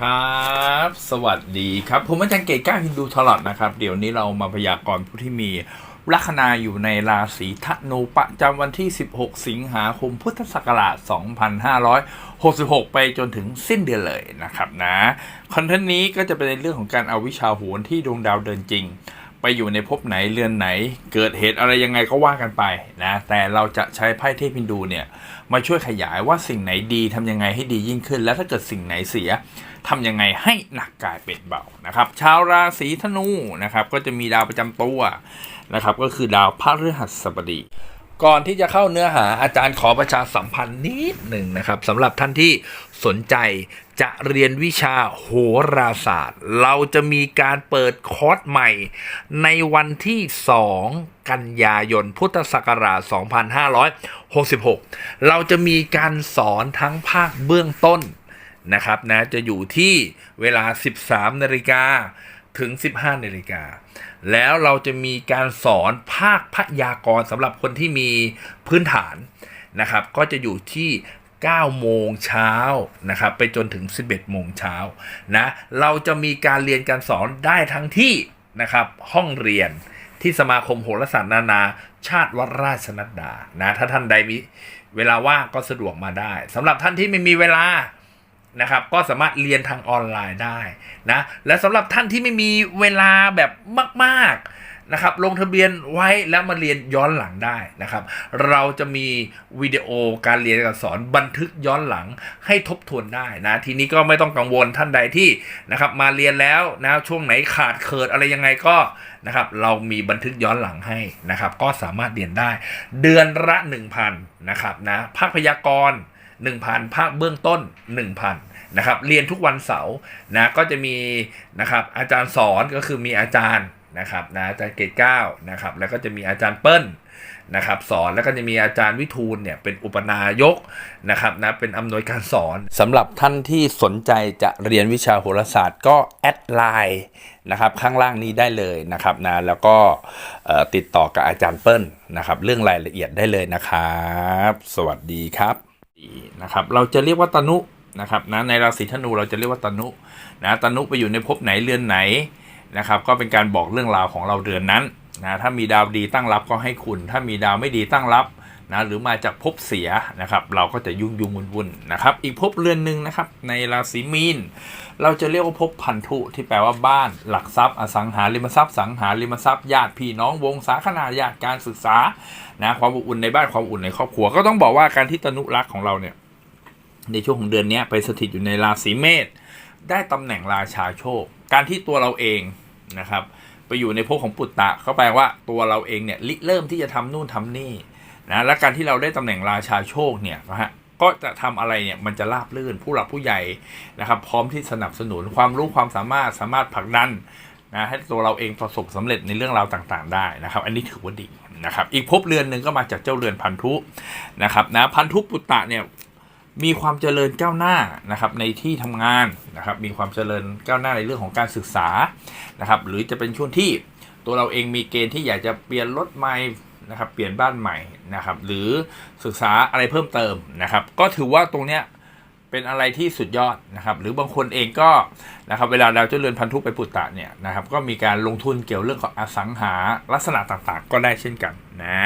ครับ สวัสดีครับ ผมอาจารย์เกตก้าฮินดูทลอดนะครับ เดี๋ยวนี้เรามาพยากรณ์ผู้ที่มีลัคนาอยู่ในราศีธนูประจำวันที่ 16 สิงหาคมพุทธศักราช 2566 ไปจนถึงสิ้นเดือนเลยนะครับนะ คอนเทนต์นี้ก็จะเป็นเรื่องของการเอาวิชาโหรที่ดวงดาวเดินจริง ไปอยู่ในภพไหนเรือนไหน เกิดเหตุอะไรยังไงก็ว่ากันไปนะ แต่เราจะใช้ไพ่เทพฮินดูเนี่ย มาช่วยขยายว่าสิ่งไหนดีทำยังไงให้ดียิ่งขึ้น และถ้าเกิดสิ่งไหนเสียทำยังไงให้หนักกายเป็นเบานะครับ ชาวราศีธนูนะครับก็จะมีดาวประจำตัวนะครับก็คือดาวพฤหัสบดีก่อนที่จะเข้าเนื้อหาอาจารย์ขอประชาสัมพันธ์นิดหนึ่งนะครับสำหรับท่านที่สนใจ จะเรียนวิชาโหราศาสตร์ เราจะมีการเปิดคอร์สใหม่ ในวันที่ 2 กันยายน พุทธศักราช 2566 เราจะมีการสอนทั้งภาคเบื้องต้นนะครับนะจะอยู่ที่เวลา 13 นาฬิกาถึง 15 นาฬิกา แล้วเราจะมีการสอนภาคพยากรณ์สำหรับคนที่มีพื้นฐานนะครับ ก็จะอยู่ที่ 9 โมงเช้านะครับไปจนถึง 11 โมงเช้านะเราจะมีการเรียนการสอนได้ทั้งที่นะครับห้องเรียนที่สมาคมโหราศาสตร์นานา ชาติวัดราชนัดดานะถ้าท่านใดมีเวลาว่างก็สะดวกมาได้สำหรับท่านที่ไม่มีเวลานะครับก็สามารถเรียนทางออนไลน์ได้นะและสำหรับท่านที่ไม่มีเวลาแบบมาก ๆ นะครับลงทะเบียนไว้แล้วมาเรียนย้อนหลังได้นะครับ เราจะมีวิดีโอการเรียนการสอนบันทึกย้อนหลังให้ทบทวนได้นะ ทีนี้ก็ไม่ต้องกังวลท่านใดที่นะครับมาเรียนแล้วนะช่วงไหนขาดเขิดอะไรยังไงก็นะครับเรามีบันทึกย้อนหลังให้นะครับ ก็สามารถเรียนได้ เดือนละ 1,000นะครับนะภาคพยากรณ์1,000ภาคเบื้องต้น 1,000นะครับเรียนทุกวันเสาร์นะก็จะมีนะครับอาจารย์สอนก็คือมีอาจารย์ นะครับนะอาจารย์เกตเก้านะครับแล้วก็จะมีอาจารย์เปิ้ลนะครับสอนแล้วก็จะมีอาจารย์วิทูลเนี่ยเป็นอุปนายกนะครับนะเป็นอำนวยการสอนสำหรับท่านที่สนใจจะเรียนวิชาโหราศาสตร์ก็แอดไลน์นะครับข้างล่างนี้ได้เลยนะครับนะแล้วก็ติดต่อกับอาจารย์เปิ้ลนะครับเรื่องรายละเอียดได้เลยนะครับ สวัสดีครับนะครับเราจะเรียกว่าตนุนะครับนะในราศีธนูเราจะเรียกว่าตนุนะตนุไปอยู่ในภพไหนเรือนไหน นะครับก็เป็นการบอกเรื่องราวของเราเดือนนั้นนะถ้ามีดาวดีตั้งรับก็ให้คุณ ถ้ามีดาวไม่ดีตั้งรับนะหรือมาจากภพเสียนะครับ เราก็จะยุ่งยุ่งวุ่นวุ่นนะครับ อีกภพเรือนหนึ่งนะครับ ในราศีมีน เราจะเรียกว่าภพพันธุที่แปลว่าบ้าน หลักทรัพย์ อสังหาริมทรัพย์ สังหาริมทรัพย์ญาติพี่น้องวงศาคณาญาติการศึกษานะความอบอุ่นในบ้านความอบอุ่นในครอบครัว ก็ต้องบอกว่าการที่ตนุรักของเราเนี่ยในช่วงของเดือนนี้ไปสถิตอยู่ในราศีเมษได้ตำแหน่งราชาโชค การที่ตัวเราเอง นะครับ ไปอยู่ในภพของปุตตะก็แปลว่าตัวเราเองเนี่ยริเริ่มที่จะทำนู่นทำนี่นะและการที่เราได้ตำแหน่งราชาโชคเนี่ยนะฮะก็จะทำอะไรเนี่ยมันจะราบลื่นผู้หลักผู้ใหญ่นะครับ พร้อมที่สนับสนุนความรู้ความสามารถสามารถผลักดันนะให้ตัวเราเองประสบสำเร็จในเรื่องราวต่างๆ ได้นะครับ อันนี้ถือว่าดีนะครับ อีกภพเรือนหนึ่งก็มาจากเจ้าเรือนพันธุนะครับนะพันธุปุตตะเนี่ย มีความเจริญก้าวหน้านะครับในที่ทำงานนะครับมีความเจริญก้าวหน้าในเรื่องของการศึกษานะครับหรือจะเป็นช่วงที่ตัวเราเองมีเกณฑ์ที่อยากจะเปลี่ยนรถใหม่นะครับเปลี่ยนบ้านใหม่นะครับหรือศึกษาอะไรเพิ่มเติมนะครับ ก็ถือว่าตรงเนี้ยเป็นอะไรที่สุดยอดนะครับหรือบางคนเองก็นะครับเวลาดาเจ้าเรือนพันธุไปปุตตะเนี่ยนะครับก็มีการลงทุนเกี่ยวเรื่องของอสังหาลักษณะต่างๆ ก็ได้เช่นกันนะ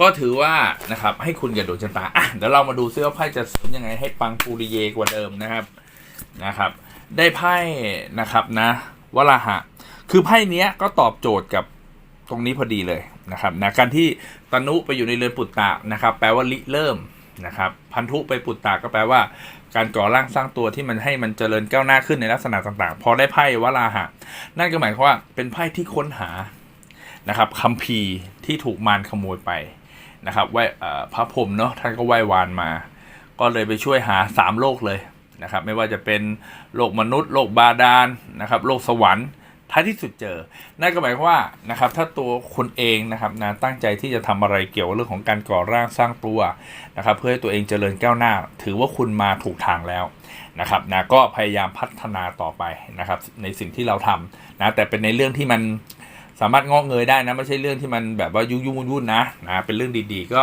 ก็ถือว่านะครับให้คุณกับดวงชะตาอะเดี๋ยวเรามาดูซิว่าไพ่จะเสริมยังไงให้ปังปูริเยกว่าเดิมนะครับนะครับ ได้ไพ่นะครับนะวราหะ คือไพ่เนี้ยก็ตอบโจทย์กับตรงนี้พอดีเลยนะครับนะการที่ตนุไปอยู่ในเรือนปุตตะนะครับ แปลว่าริเริ่มนะครับ พันธุไปปุตตะก็แปลว่า การก่อร่างสร้างตัวที่มันให้มันเจริญก้าวหน้าขึ้นในลักษณะต่างๆ พอได้ไพ่วราหะ นั่นก็หมายความว่าเป็นไพ่ที่ค้นหานะครับคัมภีร์ที่ถูกมารขโมยไป นะครับไหวพระพรหมเนาะท่านก็ไหว้วานมา ก็เลยไปช่วยหาสามโลกเลยนะครับ ไม่ว่าจะเป็นโลกมนุษย์ โลกบาดาลนะครับ โลกสวรรค์ท้ายที่สุดเจอ นั่นก็หมายความว่านะครับ ถ้าตัวคนเองนะครับนะตั้งใจที่จะทำอะไรเกี่ยวกับเรื่องของการก่อร่างสร้างตัวนะครับ เพื่อให้ตัวเองเจริญก้าวหน้า ถือว่าคุณมาถูกทางแล้วนะครับนะก็พยายามพัฒนาต่อไปนะครับ ในสิ่งที่เราทำนะแต่เป็นในเรื่องที่มัน สามารถงอกเงยได้นะไม่ใช่เรื่องที่มันแบบว่ายุ่งยุ่งวุ่นๆนะนะเป็นเรื่องดีๆ ก็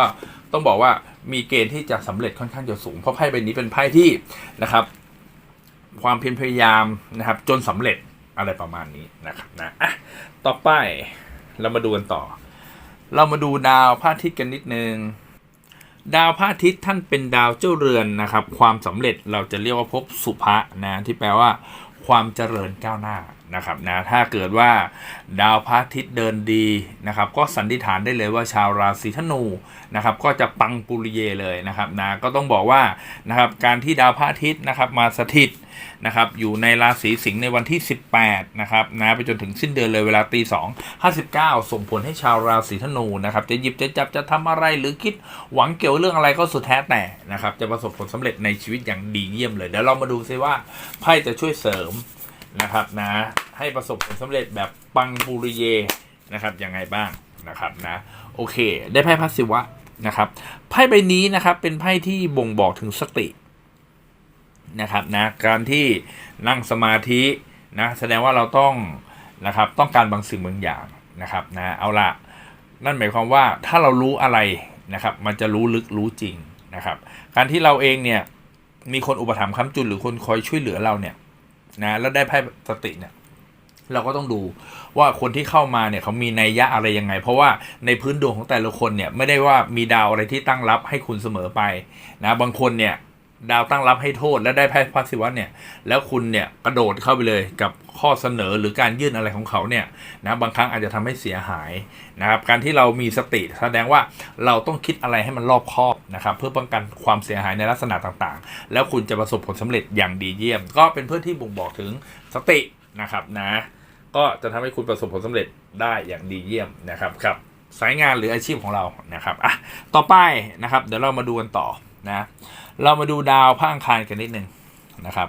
ต้องบอกว่ามีเกณฑ์ที่จะสำเร็จค่อนข้างจะสูง เพราะไพ่ใบนี้เป็นไพ่ที่นะครับ ความเพียรพยายามนะครับ จนสำเร็จอะไรประมาณนี้นะครับนะอะต่อไปเรามาดูกันต่อ เรามาดูดาวพระอาทิตย์กันนิดนึงดาวพระอาทิตย์ท่านเป็นดาวเจ้าเรือนนะครับ ความสำเร็จเราจะเรียกว่าภพสุภะนะที่แปลว่า ความเจริญก้าวหน้านะครับนะถ้าเกิดว่าดาวพระอาทิตย์เดินดีนะครับ ก็สันนิษฐานได้เลยว่าชาวราศีธนูนะครับ ก็จะปังปุริเยเลยนะครับนะก็ต้องบอกว่านะครับการที่ดาวพระอาทิตย์นะครับมาสถิต นะครับอยู่ในราศีสิงห์ในวันที่ 18นะครับนะไปจนถึงสิ้นเดือนเลยเวลาตีสองห้าสิบเก้าส่งผลให้ชาวราศีธนูนะครับจะหยิบจะจับจะทำอะไรหรือคิดหวังเกี่ยวเรื่องอะไรก็สุดแท้แต่นะครับจะประสบผลสำเร็จในชีวิตอย่างดีเยี่ยมเลย เดี๋ยวเรามาดูซิว่าไพ่จะช่วยเสริมนะครับนะให้ประสบผลสำเร็จแบบปังปุริเยนะครับยังไงบ้างนะครับนะโอเค ได้ไพ่พัศิวะนะครับไพ่ใบนี้นะครับเป็นไพ่ที่บ่งบอกถึงสติ นะครับนะการที่นั่งสมาธินะแสดงว่าเราต้องนะครับต้องการบางสิ่งบางอย่างนะครับนะเอาละนั่นหมายความว่าถ้าเรารู้อะไรนะครับมันจะรู้ลึกรู้จริงนะครับ การที่เราเองเนี่ยมีคนอุปถัมภ์ค้ำจุนหรือคนคอยช่วยเหลือเราเนี่ยนะแล้วได้ไพ่สติเนี่ยเราก็ต้องดูว่าคนที่เข้ามาเนี่ยเขามีนัยยะอะไรยังไง เพราะว่าในพื้นดวงของแต่ละคนเนี่ยไม่ได้ว่ามีดาวอะไรที่ตั้งรับให้คุณเสมอไปนะบางคนเนี่ย ดาวตั้งรับให้โทษและได้ไพ่พักศิวะเนี่ย แล้วคุณเนี่ยกระโดดเข้าไปเลยกับข้อเสนอหรือการยื่นอะไรของเขาเนี่ยนะบางครั้งอาจจะทำให้เสียหายนะครับการที่เรามีสติแสดงว่าเราต้องคิดอะไรให้มันรอบคอบนะครับเพื่อป้องกันความเสียหายในลักษณะต่างๆ แล้วคุณจะประสบผลสำเร็จอย่างดีเยี่ยม ก็เป็นเพื่อนที่บ่งบอกถึงสตินะครับนะก็จะทำให้คุณประสบผลสำเร็จได้อย่างดีเยี่ยมนะครับครับสายงานหรืออาชีพของเรานะครับอะต่อไปนะครับเดี๋ยวเรามาดูกันต่อนะ เรามาดูดาวพระอังคารกันนิดหนึ่งนะครับ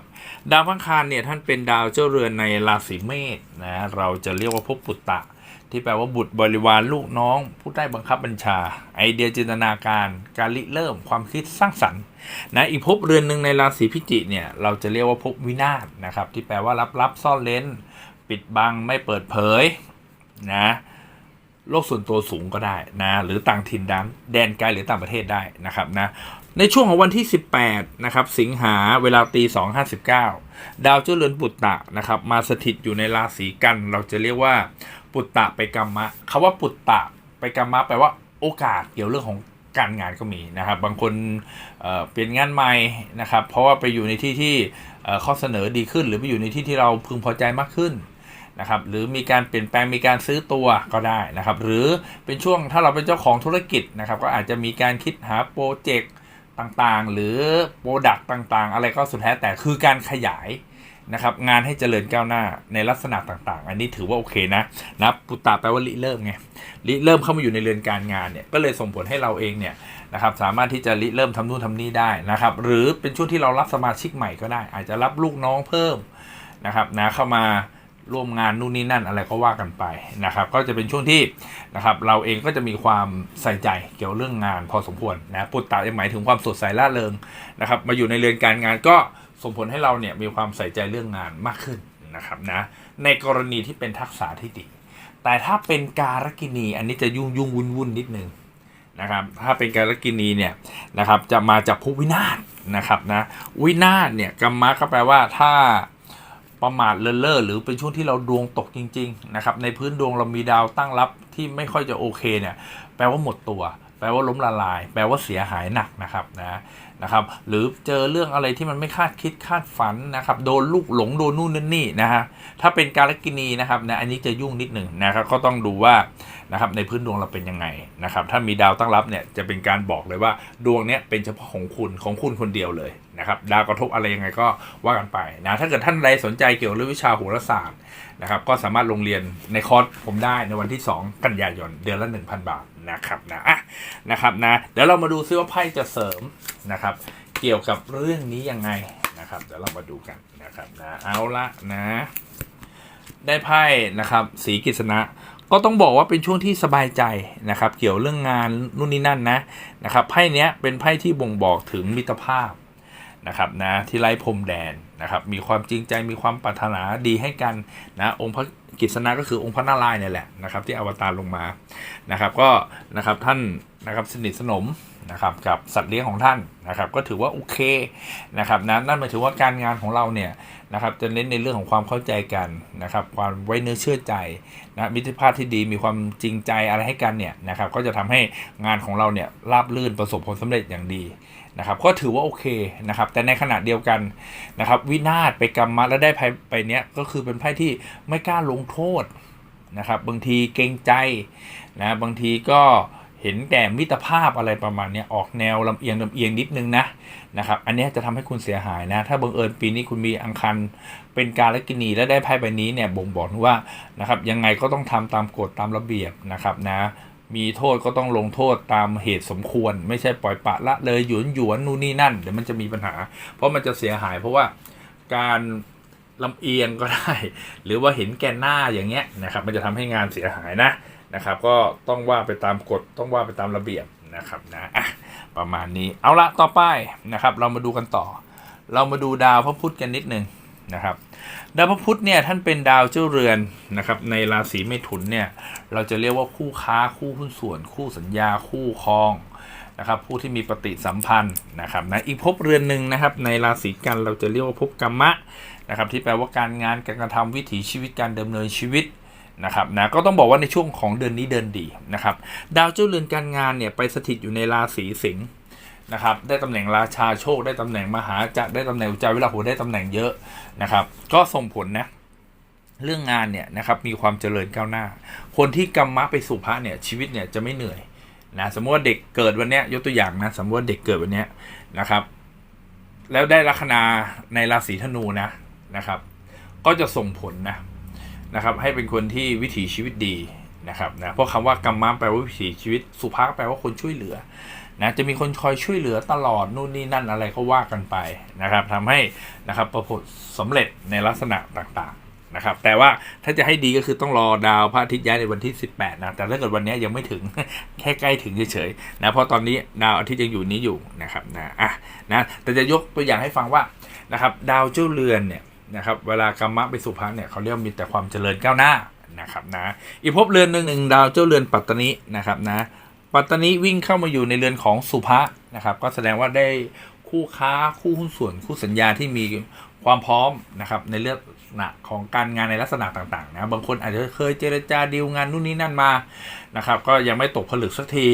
ดาวพระอังคารเนี่ยท่านเป็นดาวเจ้าเรือนในราศีเมษนะเราจะเรียกว่าภพปุตตะ ที่แปลว่าบุตรบริวารลูกน้อง ผู้ใต้บังคับบัญชา ไอเดียจินตนาการ การริเริ่มความคิดสร้างสรรค์นะอีกภพเรือนหนึ่งในราศีพิจิกเนี่ยเราจะเรียกว่าภพวินาศนะครับที่แปลว่าลับๆซ่อนเล้น ปิดบังไม่เปิดเผยนะโลกส่วนตัวสูงก็ได้นะหรือต่างถิ่นดันแดนไกลหรือต่างประเทศได้นะครับนะ ในช่วงของวันที่ 18 นะครับ สิงหาเวลาตี259 ดาวเจ้าเรือนปุตตะนะครับ มาสถิตอยู่ในราศีกัน เราจะเรียกว่า ปุตตะไปกรรมะคาว่าปุตตะไปกรรมะแปลว่าโอกาสเกี่ยวเรื่องของการงานก็มีนะครับ บางคนเเปลี่ยนงานใหม่นะครับ เพราะว่าไปอยู่ในที่ที่ข้อเสนอดีขึ้น หรือไปอยู่ในที่ที่เราพึงพอใจมากขึ้นนะครับหรือมีการเปลี่ยนแปลงมีการซื้อตัวก็ได้นะครับ หรือเป็นช่วงถ้าเราเป็นเจ้าของธุรกิจนะครับ ก็อาจจะมีการคิดหาโปรเจกต์ ต่างๆ หรือโปรดักต์ต่างๆ อะไรก็สุดแท้แต่คือการขยายนะครับงานให้เจริญก้าวหน้าในลักษณะต่างๆ อันนี้ถือว่าโอเคนะนะปุตตะแปลว่าริเริ่มไงริเริ่มเข้ามาอยู่ในเรือนการงานเนี่ยก็เลยส่งผลให้เราเองเนี่ยนะครับสามารถที่จะริเริ่มทำนู่นทำนี่ได้นะครับหรือเป็นช่วงที่เรารับสมาชิกใหม่ก็ได้ อาจจะรับลูกน้องเพิ่มนะครับนะเข้ามา ร่วมงานนู่นนี่นั่นอะไรก็ว่ากันไปนะครับ ก็จะเป็นช่วงที่นะครับเราเองก็จะมีความใส่ใจเกี่ยวเรื่องงานพอสมควรนะปุตตะหมายถึงความสดใสร่าเริงนะครับ มาอยู่ในเรือนการงานก็ส่งผลให้เราเนี่ยมีความใส่ใจเรื่องงานมากขึ้นนะครับนะในกรณีที่เป็นทักษะที่ดีแต่ถ้าเป็นการกินีอันนี้จะยุ่งยุ่งวุ่นวุ่นนิดนึงนะครับ ถ้าเป็นการกินีเนี่ยนะครับจะมาจากภพวินาศนะครับนะวินาศเนี่ยกรรมะก็แปลว่าถ้า ประมาทเลินเล่อหรือเป็นช่วงที่เราดวงตกจริง ๆ นะครับ ในพื้นดวงเรามีดาวตั้งรับที่ไม่ค่อยจะโอเคเนี่ยแปลว่าหมดตัว แปลว่าล้มละลาย แปลว่าเสียหายหนักนะครับนะนะครับ หรือเจอเรื่องอะไรที่มันไม่คาดคิดคาดฝันนะครับโดนลูกหลงโดนนู่นนั่นนี่นะฮะถ้าเป็นการกินีนะครับนะอันนี้จะยุ่งนิดหนึ่งนะครับก็ต้องดูว่านะครับในพื้นดวงเราเป็นยังไงนะครับ ถ้ามีดาวตั้งรับเนี่ยจะเป็นการบอกเลยว่าดวงเนี้ยเป็นเฉพาะของคุณของคุณคนเดียวเลย นะครับดาวกระทบอะไรยังไงก็ว่ากันไปนะถ้าเกิดท่านใดสนใจเกี่ยวกับเรื่องวิชาโหราศาสตร์นะครับก็สามารถลงเรียนในคอร์สผมได้ในวันที่ 2 กันยายนเดือนละ 1,000 บาทนะครับนะอะนะครับนะเดี๋ยวเรามาดูซิว่าไพ่จะเสริมนะครับเกี่ยวกับเรื่องนี้ยังไงนะครับเดี๋ยวเรามาดูกันนะครับนะเอาละนะ ได้ไพ่นะครับสีกฤษณะก็ต้องบอกว่าเป็นช่วงที่สบายใจนะครับ เกี่ยวเรื่องงานนู่นนี่นั่นนะนะครับไพ่เนี้ยเป็นไพ่ที่บ่งบอกถึงมิตรภาพ นะครับนะที่ไร้พรมแดนนะครับมีความจริงใจมีความปรารถนาดีให้กันนะองค์พระกิษณะก็คือองค์พระนารายณ์เนี่ยแหละนะครับที่อวตารลงมานะครับก็นะครับท่านนะครับสนิทสนมนะครับกับสัตว์เลี้ยงของท่านนะครับก็ถือว่าโอเคนะครับนะนั่นหมายถึงว่าการงานของเราเนี่ย นะครับจะเน้นในเรื่องของความเข้าใจกันนะครับความไว้เนื้อเชื่อใจนะมิตรภาพที่ดีมีความจริงใจอะไรให้กันเนี่ยนะครับก็จะทำให้งานของเราเนี่ยราบรื่นประสบผลสำเร็จอย่างดีนะครับก็ถือว่าโอเคนะครับแต่ในขณะเดียวกันนะครับวินาศไปกรรมะแล้วได้ไพ่ไปเนี้ยก็คือเป็นไพ่ที่ไม่กล้าลงโทษนะครับบางทีเกรงใจนะบางทีก็ เห็นแก่มิตรภาพอะไรประมาณนี้ออกแนวลำเอียงลำเอียงนิดนึงนะนะครับ อันนี้จะทำให้คุณเสียหายนะ ถ้าบังเอิญปีนี้คุณมีอังคันเป็นการลกินีและได้ไพ่ใบนี้เนี่ยบ่งบอกว่านะครับยังไงก็ต้องทำตามกฎตามระเบียบนะครับนะมีโทษก็ต้องลงโทษตามเหตุสมควร ไม่ใช่ปล่อยปละละเลยหยวนหยวนนู่นนี่นั่น เดี๋ยวมันจะมีปัญหา เพราะมันจะเสียหาย เพราะว่าการลำเอียงก็ได้ หรือว่าเห็นแก่หน้าอย่างเงี้ยนะครับ มันจะทำให้งานเสียหายนะ นะครับ ก็ต้องว่าไปตามกฎต้องว่าไปตามระเบียบนะครับนะประมาณนี้เอาละต่อไปนะครับ เรามาดูกันต่อ เรามาดูดาวพระพุธกันนิดนึงนะครับดาวพระพุธเนี่ยท่านเป็นดาวเจ้าเรือนนะครับในราศีเมถุนเนี่ยเราจะเรียกว่าคู่ค้าคู่หุ้นส่วน คู่สัญญาคู่ครองนะครับผู้ที่มีปฏิสัมพันธ์นะครับนะอีกภพเรือนหนึ่งนะครับในราศีกันเราจะเรียกว่าภพกรรมะนะครับที่แปลว่าการงานการกระทำวิถีชีวิตการดำเนินชีวิต นะครับนะก็ต้องบอกว่าในช่วงของเดือนนี้เดือนดีนะครับดาวเจ้าเรือนการงานเนี่ยไปสถิตอยู่ในราศีสิงห์นะครับได้ตำแหน่งราชาโชค ได้ตำแหน่งมหาจักรได้ตำแหน่งอุจจาวิลาหูได้ตำแหน่งเยอะนะครับก็ส่งผลนะเรื่องงานเนี่ยนะครับมีความเจริญก้าวหน้า คนที่กรรมะไปสู่พระเนี่ยชีวิตเนี่ยจะไม่เหนื่อยนะสมมติว่าเด็กเกิดวันเนี้ยยกตัวอย่างนะสมมติว่าเด็กเกิดวันเนี้ยนะครับ แล้วได้ลัคนาในราศีธนูนะนะครับ ก็จะส่งผลนะ นะครับให้เป็นคนที่วิถีชีวิตดีนะครับนะเพราะคำว่ากรรมะแปลว่าวิถีชีวิตสุภาพแปลว่าคนช่วยเหลือนะจะมีคนคอยช่วยเหลือตลอดนู่นนี่นั่นอะไรก็ว่ากันไปนะครับทำให้นะครับประสบสำเร็จในลักษณะต่างๆนะครับ แต่ว่าถ้าจะให้ดีก็คือต้องรอดาวพระอาทิตย์ย้ายในวันที่ 18นะแต่ถ้าเกิดวันนี้ยังไม่ถึงแค่ใกล้ถึงเฉยๆนะเพราะตอนนี้ดาวอาทิตย์ยังอยู่นี้อยู่นะครับนะอะนะแต่จะยกตัวอย่างให้ฟังว่านะครับ ดาวเจ้าเรือนเนี่ย นะครับเวลากรรมะไปสุภาเนี่ยเขาเรียกมีแต่ความเจริญก้าวหน้านะครับนะอีกภพเรือนหนึ่งหนึ่งดาวเจ้าเรือนปัตตนินะครับนะปัตตานีวิ่งเข้ามาอยู่ในเรือนของสุภะนะครับก็แสดงว่าได้คู่ค้าคู่หุ้นส่วนคู่สัญญาที่มีความพร้อมนะครับในเรื่องนะของการงานในลักษณะต่างๆนะบางคนอาจจะเคยเจรจาดีลงานนู่นนี่นั่นมานะครับก็ยังไม่ตกผลึกสักที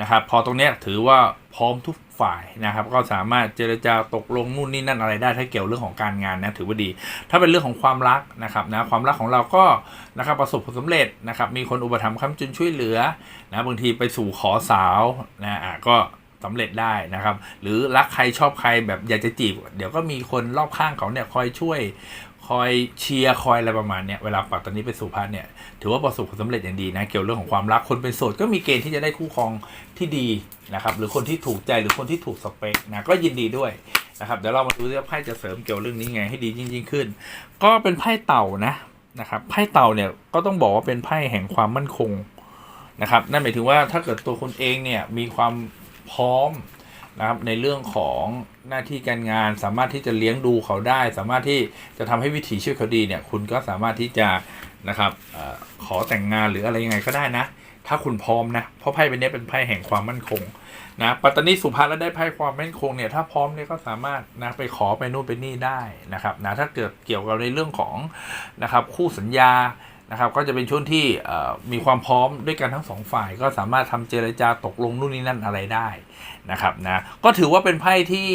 นะครับ พอตรงนี้ถือว่าพร้อมทุกฝ่ายนะครับ ก็สามารถเจรจาตกลงนู่นนี่นั่นอะไรได้ถ้าเกี่ยวเรื่องของการงานนะถือว่าดี ถ้าเป็นเรื่องของความรักนะครับนะความรักของเราก็นะครับประสบผลสำเร็จนะครับ มีคนอุปถัมภ์ค้ำจุนช่วยเหลือนะบางทีไปสู่ขอสาวนะอะก็สำเร็จได้นะครับ หรือรักใครชอบใครแบบอยากจะจีบ เดี๋ยวก็มีคนรอบข้างเขาเนี่ยคอยช่วย คอยเชียร์คอยอะไรประมาณเนี้ยเวลาปัตตานีไปสู่พันเนี่ย ถือว่าประสบผลสำเร็จอย่างดีนะ เกี่ยวเรื่องของความรักคนเป็นโสดก็มีเกณฑ์ที่จะได้คู่ครองที่ดีนะครับ หรือคนที่ถูกใจหรือคนที่ถูกสเปคนะก็ยินดีด้วยนะครับเดี๋ยวเรามาดูว่าไพ่จะเสริมเกี่ยวเรื่องนี้ไงให้ดียิ่งยิ่งขึ้น ก็เป็นไพ่เต่านะนะครับไพ่เต่าเนี่ยก็ต้องบอกว่าเป็นไพ่แห่งความมั่นคงนะครับนั่นหมายถึงว่าถ้าเกิดตัวคุณเองเนี่ยมีความพร้อม นะครับในเรื่องของหน้าที่การงาน สามารถที่จะเลี้ยงดูเขาได้ สามารถที่จะทำให้วิถีชีวิตเขาดีเนี่ยคุณก็สามารถที่จะนะครับออขอแต่งงานหรืออะไรยังไงก็ได้นะ ถ้าคุณพร้อมนะเพราะไพ่ใบนี้เป็นไพ่แห่งความมั่นคงนะปัตตานีสุภาแล้วได้ไพ่ความมั่นคงเนี่ยถ้าพร้อมเนี่ยก็สามารถนะไปขอไปนู่นไปนี่ได้นะครับนะถ้าเกิดเกี่ยวกับในเรื่องของนะครับคู่สัญญา นะครับก็จะเป็นช่วงที่มีความพร้อมด้วยกันทั้งสองฝ่าย ก็สามารถทำเจรจาตกลงนู่นนี่นั่นอะไรได้นะครับนะก็ถือว่าเป็นไพ่ที่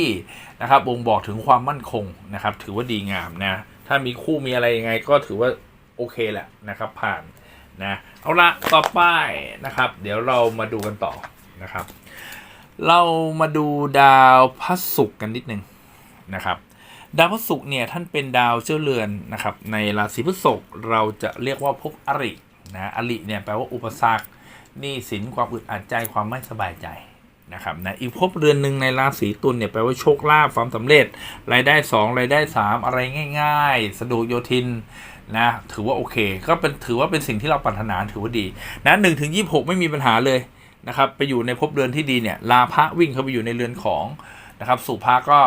นะครับบ่งบอกถึงความมั่นคงนะครับ ถือว่าดีงามนะถ้ามีคู่มีอะไรยังไง ก็ถือว่าโอเคแหละนะครับผ่านนะเอาละต่อไปนะครับ เดี๋ยวเรามาดูกันต่อนะครับ เรามาดูดาวพระศุกร์กันนิดนึงนะครับ ดาวพฤหัสเนี่ยท่านเป็นดาวเจ้าเรือนนะครับในราศีพฤษภเราจะเรียกว่าภพอรินะอริเนี่ยแปลว่าอุปสรรคหนี้สินความอึดอัดใจความไม่สบายใจนะครับนะอีกภพเรือนหนึ่งในราศีตุลเนี่ยแปลว่าโชคลาภความสำเร็จ รายได้สองรายได้สามอะไรง่าย ๆ สะดวกโยทินนะถือว่าโอเค ก็เป็นถือว่าเป็นสิ่งที่เราปรารถนาถือว่าดีนะหนึ่งถึงยี่หกไม่มีปัญหาเลยนะครับไปอยู่ในภพเรือนที่ดีเนี่ยลาพระวิ่งเข้าไปอยู่ในเรือนของนะครับสุภาก็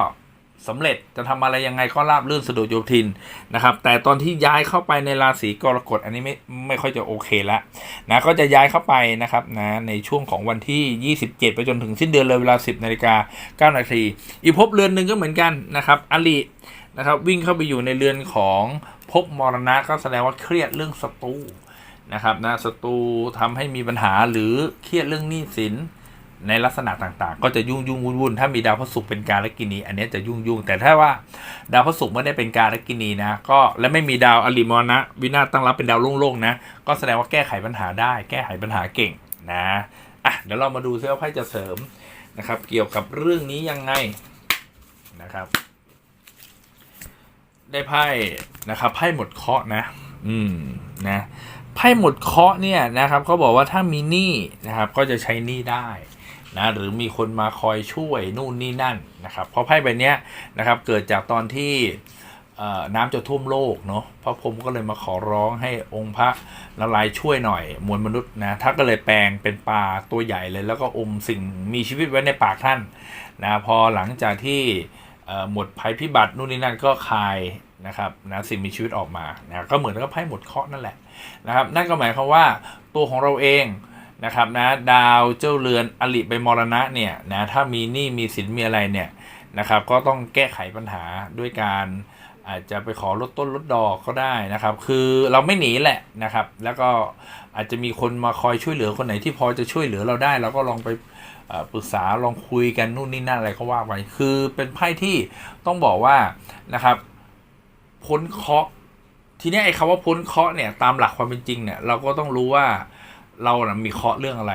สำเร็จจะทำอะไรยังไงก็ราบรื่นสะดวกโยทินนะครับแต่ตอนที่ย้ายเข้าไปในราศีกรกฎอันนี้ไม่ไม่ค่อยจะโอเคละนะก็จะย้ายเข้าไปนะครับนะในช่วงของวันที่ 27 ไปจนถึงสิ้นเดือนเลยเวลา 10นาฬิกา9นาทีอีกภพเรือนหนึ่งก็เหมือนกันนะครับอลินะครับวิ่งเข้าไปอยู่ในเรือนของภพมรณะก็แสดงว่าเครียดเรื่องศัตรูนะครับนะศัตรูทำให้มีปัญหาหรือเครียดเรื่องหนี้สิน ในลักษณะต่างๆ ก็จะยุ่งยุ่งวุ่นวุ่นถ้ามีดาวพฤหัสเป็นการลกินี อันนี้จะยุ่งยุ่งแต่ถ้าว่าดาวพฤหัสไม่ได้เป็นการลกินีนะ ก็และไม่มีดาวอลิมอนะ วินาศตั้งรับเป็นดาวโล่งๆนะ ก็แสดงว่าแก้ไขปัญหาได้ แก้ไขปัญหาเก่งนะอะเดี๋ยวเรามาดูซิว่าไพ่จะเสริมนะครับ เกี่ยวกับเรื่องนี้ยังไงนะครับ ได้ไพ่นะครับไพ่หมดเคราะห์นะ อืมนะไพ่หมดเคราะห์เนี่ยนะครับเขาบอกว่าถ้ามีหนี้นะครับ ก็จะใช้หนี้ได้ นะหรือมีคนมาคอยช่วยนู่นนี่นั่นนะครับเพราะไพ่ใบนี้นะครับเกิดจากตอนที่น้ำจะท่วมโลกเนาะพระพรหมก็เลยมาขอร้องให้องค์พระละลายช่วยหน่อย มวลมนุษย์นะท่านก็เลยแปลงเป็นปลาตัวใหญ่เลย แล้วก็อมสิ่งมีชีวิตไว้ในปากท่านนะพอหลังจากที่หมดภัยพิบัตินู่นนี่นั่นก็คายนะครับนะสิ่งมีชีวิตออกมานะก็เหมือนกับไพ่หมดเคราะห์นั่นแหละนะครับนั่นก็หมายความว่าตัวของเราเอง นะครับนะดาวเจ้าเรือนอลิไปมรณะเนี่ยนะถ้ามีหนี้มีสินมีอะไรเนี่ยนะครับก็ต้องแก้ไขปัญหาด้วยการอาจจะไปขอลดต้นลดดอกก็ได้นะครับ คือเราไม่หนีแหละนะครับ แล้วก็อาจจะมีคนมาคอยช่วยเหลือคนไหนที่พอจะช่วยเหลือเราได้เราก็ลองไปปรึกษาลองคุยกันนู่นนี่นั่นอะไรก็ว่าไปคือเป็นไพ่ที่ต้องบอกว่านะครับ พ้นเคาะทีนี้ไอ้คำว่าพ้นเคาะเนี่ยตามหลักความเป็นจริงเนี่ยเราก็ต้องรู้ว่า เรานะมีเคาะเรื่องอะไร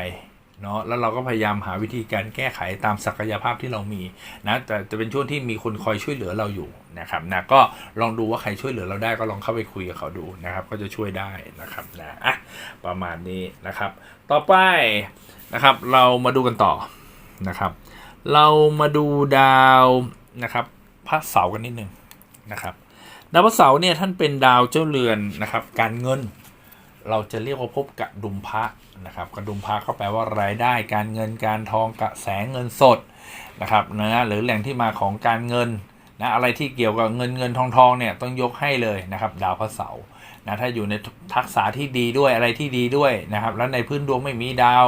เนาะแล้วเราก็พยายามหาวิธีการแก้ไขตามศักยภาพที่เรามีนะแต่จะเป็นช่วงที่มีคนคอยช่วยเหลือเราอยู่นะครับนะก็ลองดูว่าใครช่วยเหลือเราได้ก็ลองเข้าไปคุยกับเขาดูนะครับ ก็จะช่วยได้นะครับนะอะประมาณนี้นะครับ ต่อไปนะครับ เรามาดูกันต่อนะครับ เรามาดูดาวนะครับพระเสาร์กันนิดนึงนะครับ ดาวพฤหัสาเนี่ยท่านเป็นดาวเจ้าเรือนนะครับ การเงิน เราจะเรียกว่าพบกระดุมพระนะครับกระดุมพระก็แปลว่ารายได้การเงินการทองกระแสเงินสดนะครับนะหรือแหล่งที่มาของการเงินนะอะไรที่เกี่ยวกับเงินเงินทองทองเนี่ยต้องยกให้เลยนะครับดาวพระเสาร์นะถ้าอยู่ในทักษะที่ดีด้วยอะไรที่ดีด้วยนะครับ แล้วในพื้นดวงไม่มีดาว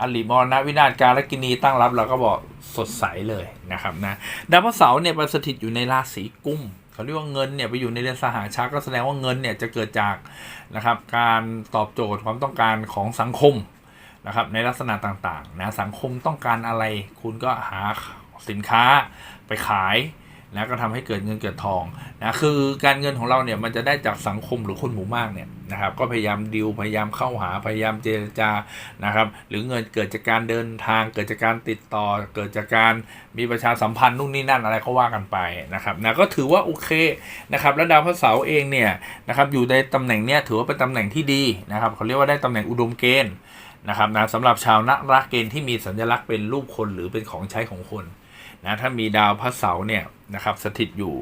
อลิมรณวินาศการลกินีตั้งรับเราก็บอกสดใสเลยนะครับนะดาวพระเสาร์เนี่ยประสถิตอยู่ในราศีกุม เขาเรียกว่าเงินเนี่ยไปอยู่ในเรือนสหาชาก็แสดงว่าเงินเนี่ยจะเกิดจากนะครับการตอบโจทย์ความต้องการของสังคมนะครับในลักษณะต่างๆนะสังคมต้องการอะไร คุณก็หาสินค้าไปขาย นะก็ทำให้เกิดเงินเกิดทองนะคือการเงินของเราเนี่ยมันจะได้จากสังคมหรือคนหมู่มากเนี่ยนะครับก็พยายามดิวพยายามเข้าหาพยายามเจรจานะครับ หรือเงินเกิดจากการเดินทาง เกิดจากการติดต่อ เกิดจากการมีประชาสัมพันธ์นู่นนี่นั่นอะไรก็ว่ากันไปนะครับนะก็ถือว่าโอเคนะครับแล้วดาวพระเสาร์เองเนี่ยนะครับอยู่ในตำแหน่งเนี้ยถือว่าเป็นตำแหน่งที่ดีนะครับเขาเรียกว่าได้ตำแหน่งอุดมเกณฑ์นะครับนะสำหรับชาวนักรักเกณฑ์ที่มีสัญลักษณ์เป็นรูปคนหรือเป็นของใช้ของคน นะถ้ามีดาวพระเสาร์เนี่ยนะครับสถิตอยู่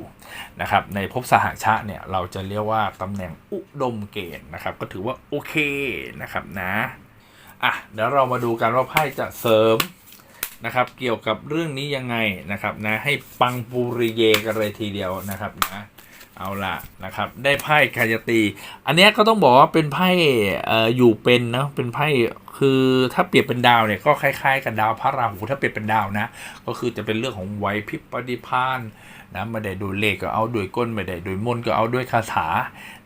นะครับในภพสหชาติเนี่ยเราจะเรียกว่าตำแหน่งอุดมเกณฑ์นะครับ ก็ถือว่าโอเคนะครับนะอะเดี๋ยวเรามาดูกันว่าไพ่จะเสริมนะครับเกี่ยวกับเรื่องนี้ยังไงนะครับนะให้ปังปูริเยกันเลยทีเดียวนะครับนะ เอาละนะครับได้ไพ่กายตี อันนี้ก็ต้องบอกว่าเป็นไพ่อออยู่เป็นเนาะเป็นไพ่คือถ้าเปรียบเป็นดาวเนี่ยก็คล้ายๆ กับดาวพระราหูถ้าเปรียบเป็นดาวนะ ก็คือจะเป็นเรื่องของไหวพริบปฏิภาณนะไม่ได้โดยเลขก็เอาโดยก้นไม่ได้โดยมนก็เอาด้วยคาถา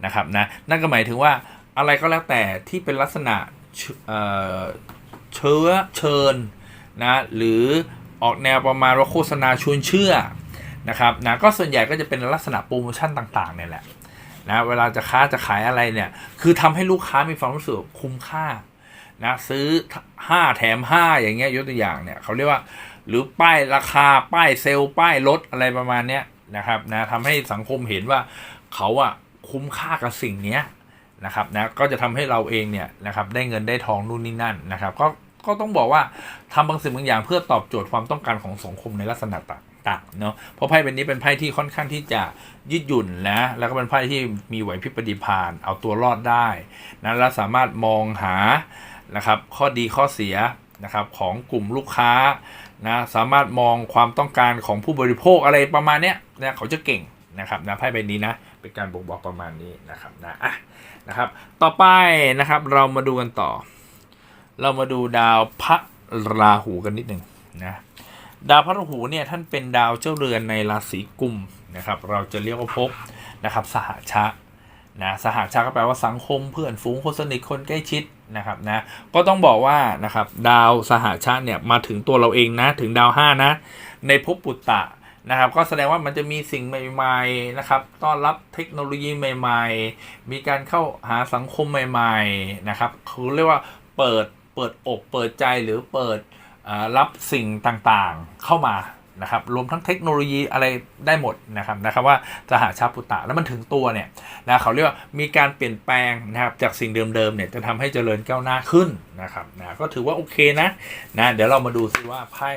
นะครับนะนั่นก็หมายถึงว่าอะไรก็แล้วแต่ที่เป็นลักษณะเชเอ่อเชื้อเชิญนะหรือออกแนวประมาณว่าโฆษณาชวนเชื่อ นะครับนะก็ส่วนใหญ่ก็จะเป็นลักษณะโปรโมชั่นต่างๆเนี่ยแหละนะเวลาจะค้าจะขายอะไรเนี่ย คือทำให้ลูกค้ามีความรู้สึกคุ้มค่านะซื้อ 5 แถม 5 อย่างเงี้ยยกตัวอย่างเนี่ยเขาเรียกว่า หรือป้ายราคาป้ายเซลล์ป้ายลดอะไรประมาณเนี้ยนะครับนะทำให้สังคมเห็นว่าเขาอะคุ้มค่ากับสิ่งเนี้ยนะครับนะก็จะทำให้เราเองเนี่ยนะครับได้เงินได้ทองนู่นนี่นั่นนะครับก็ก็ต้องบอกว่าทำบางสิ่งบางอย่างเพื่อตอบโจทย์ความต้องการของสังคมในลักษณะต่าง ๆเนาะเพราะไพ่ใบนี้เป็นไพ่ที่ค่อนข้างที่จะยืดหยุ่นนะแล้วก็เป็นไพ่ที่มีไหวพริบปฏิภาณเอาตัวรอดได้นะและสามารถมองหานะครับข้อดีข้อเสียนะครับของกลุ่มลูกค้านะสามารถมองความต้องการของผู้บริโภคอะไรประมาณเนี้ยนะเขาจะเก่งนะครับนะไพ่ใบนี้นะเป็นการบ่งบอกประมาณนี้นะครับนะอะนะครับ ต่อไปนะครับเรามาดูกันต่อ เรามาดูดาวพระราหูกันนิดหนึ่งนะ ดาวพระราหูเนี่ยท่านเป็นดาวเจ้าเรือนในราศีกุมนะครับ เราจะเรียกว่าภพนะครับสหชะนะสหชะก็แปลว่าสังคมเพื่อนฝูงคนสนิทคนใกล้ชิดนะครับนะก็ต้องบอกว่านะครับดาวสหชะเนี่ยมาถึงตัวเราเองนะถึงดาวห้านะ ในภพปุตตะนะครับ ก็แสดงว่ามันจะมีสิ่งใหม่ๆนะครับต้อนรับเทคโนโลยีใหม่ ๆ มีการเข้าหาสังคมใหม่ ๆนะครับเขาเรียกว่าเปิดเปิดอกเปิดใจหรือเปิด รับสิ่งต่างๆเข้ามานะครับรวมทั้งเทคโนโลยีอะไรได้หมดนะครับนะครับว่าจะหาชาปุตตะแล้วมันถึงตัวเนี่ยนะเขาเรียกว่ามีการเปลี่ยนแปลงนะครับจากสิ่งเดิมๆเนี่ยจะทำให้เจริญก้าวหน้าขึ้นนะครับนะก็ถือว่าโอเคนะนะเดี๋ยวเรามาดูซิว่าไพ่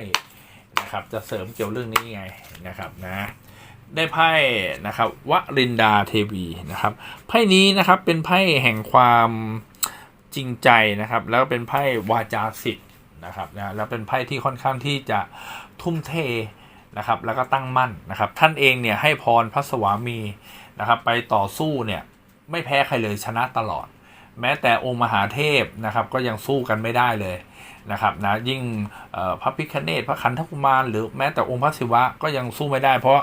นะครับจะเสริมเกี่ยวเรื่องนี้ไงนะครับนะได้ไพ่นะครับวรินดาเทวีนะครับไพ่นี้นะครับเป็นไพ่แห่งความจริงใจนะครับ แล้วก็เป็นไพ่วาจาสิทธิ์ นะครับนะแล้วเป็นไพ่ที่ค่อนข้างที่จะทุ่มเทนะครับ แล้วก็ตั้งมั่นนะครับ ท่านเองเนี่ยให้พรพระสวามีนะครับ ไปต่อสู้เนี่ยไม่แพ้ใครเลยชนะตลอด แม้แต่องค์มหาเทพนะครับก็ยังสู้กันไม่ได้เลยนะครับนะยิ่งพระพิคเนตพระขันธกุมารหรือแม้แต่องค์พระศิวะก็ยังสู้ไม่ได้ เพราะ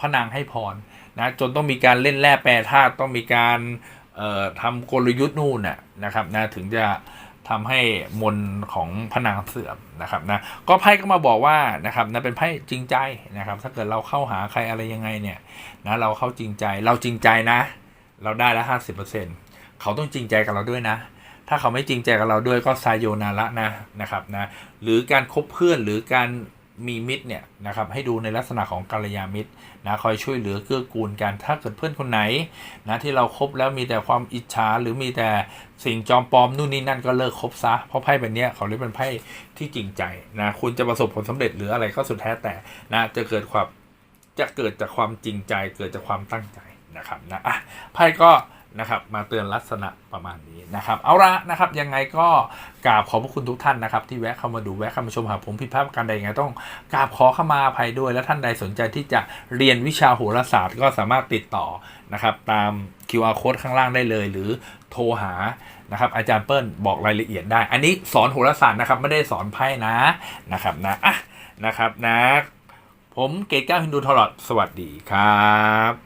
พระนางให้พรนะจนต้องมีการเล่นแร่แปรธาตุต้องมีการเอ่อทำกลยุทธ์นู่นน่ะนะครับนะถึงจะ ทำให้มนของพนางเสื่อมนะครับนะก็ไพ่ก็มาบอกว่านะครับนะเป็นไพ่จริงใจนะครับ ถ้าเกิดเราเข้าหาใครอะไรยังไงเนี่ยนะเราเข้าจริงใจเราจริงใจนะ เราได้ละห้าสิบเปอร์เซ็นต์เขาต้องจริงใจกับเราด้วยนะ ถ้าเขาไม่จริงใจกับเราด้วยก็ไซโยนาระนะนะครับนะหรือการคบเพื่อนหรือการมีมิตรเนี่ยนะครับให้ดูในลักษณะของกัลยาณมิตร นะคอยช่วยเหลือเกื้อกูลกัน ถ้าเกิดเพื่อนคนไหนนะที่เราครบแล้วมีแต่ความอิจฉาหรือมีแต่สิ่งจอมปลอมนู่นนี่นั่นก็เลิกคบซะ เพราะไพ่แบบนี้เขาเรียกเป็นไพ่ที่จริงใจนะคุณจะประสบผลสำเร็จหรืออะไรก็สุดแท้แต่นะจะเกิดความจะเกิดจากความจริงใจ เกิดจากความตั้งใจนะครับนะอะไพ่ก็ นะครับ มาเตือนลักษณะประมาณนี้นะครับ เอาละนะครับ ยังไงก็กราบขอบพระคุณทุกท่านนะครับ ที่แวะเข้ามาดูแวะเข้ามาชมหากผมผิดพลาดการใดยังไงต้องกราบขอเข้ามาภัยด้วย และท่านใดสนใจที่จะเรียนวิชาโหราศาสตร์ ก็สามารถติดต่อนะครับ ตาม QR code ข้างล่างได้เลย หรือโทรหานะครับอาจารย์เปิ้ลบอกรายละเอียดได้ อันนี้สอนโหราศาสตร์นะครับไม่ได้สอนไพ่นะนะครับนะอะนะครับนะผมเกตก้าฮินดูทอร์สวัสดีครับ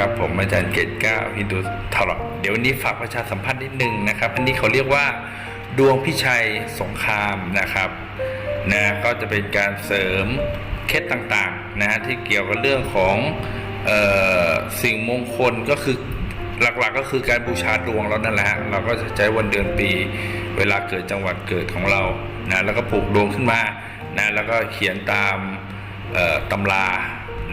ครับผมอาจารย์เกตก้าฮินดูทอร์เดี๋ยววันนี้ฝากประชาสัมพันธ์นิดนึงนะครับ อันนี้เขาเรียกว่าดวงพิชัยสงครามนะครับนะก็จะเป็นการเสริมเคล็ดต่างๆนะฮะที่เกี่ยวกับเรื่องของออสิ่งมงคลก็คือหลักๆก็คือการบูชาดวงเรานั่นแหละฮะเราก็จะใช้วันเดือนปี เวลาเกิดจังหวัดเกิดของเรานะแล้วก็ปลูกดวงขึ้นมานะแล้วก็เขียนตามตำรา